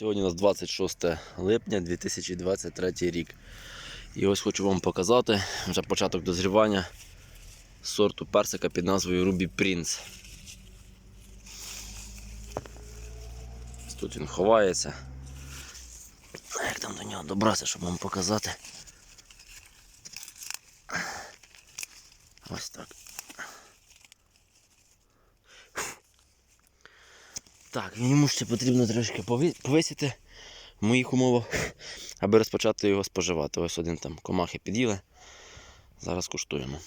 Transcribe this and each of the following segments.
Сьогодні у нас 26 липня 2023 рік. І ось хочу вам показати вже початок дозрівання сорту персика під назвою Ruby Prince. Тут він ховається. Як там до нього добратися, щоб вам показати? Ось так. Так, йому ще потрібно трошки повисіти в моїх умовах, аби розпочати його споживати. Ось один там комахи під'їли. Зараз куштуємо.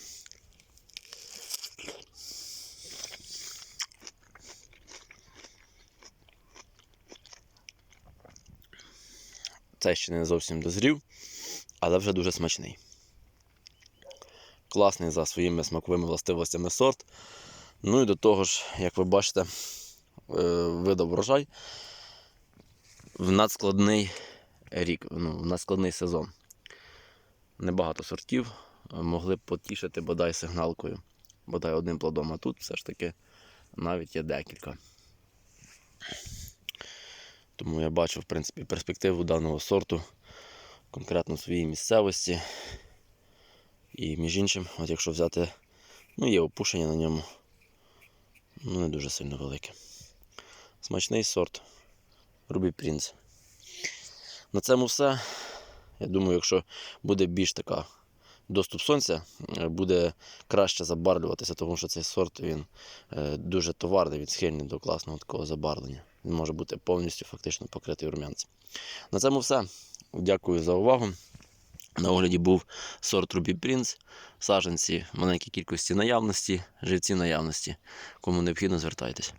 Цей ще не зовсім дозрів, але вже дуже смачний. Класний за своїми смаковими властивостями сорт. Ну і до того ж, як ви бачите, видав врожай в надскладний рік, ну, в надскладний сезон. Небагато сортів е, могли б потішити бодай сигналкою, бодай одним плодом, а тут все ж таки навіть є декілька. Тому я бачу, в принципі, перспективу даного сорту конкретно в своїй місцевості. І між іншим, от якщо взяти, ну є опушення на ньому, ну не дуже сильно велике. Смачний сорт. Ruby Prince. На цьому все. Я думаю, якщо буде більш така доступ сонця, е, буде краще забарвлюватися, тому що цей сорт він е, дуже товарний, він схильний до класного такого забарвлення. Він може бути повністю фактично покритий рум'янцем. На цьому все. Дякую за увагу. На огляді був сорт Prince, саджанці в маленькій кількості наявності, живці наявності. Кому необхідно, звертайтесь.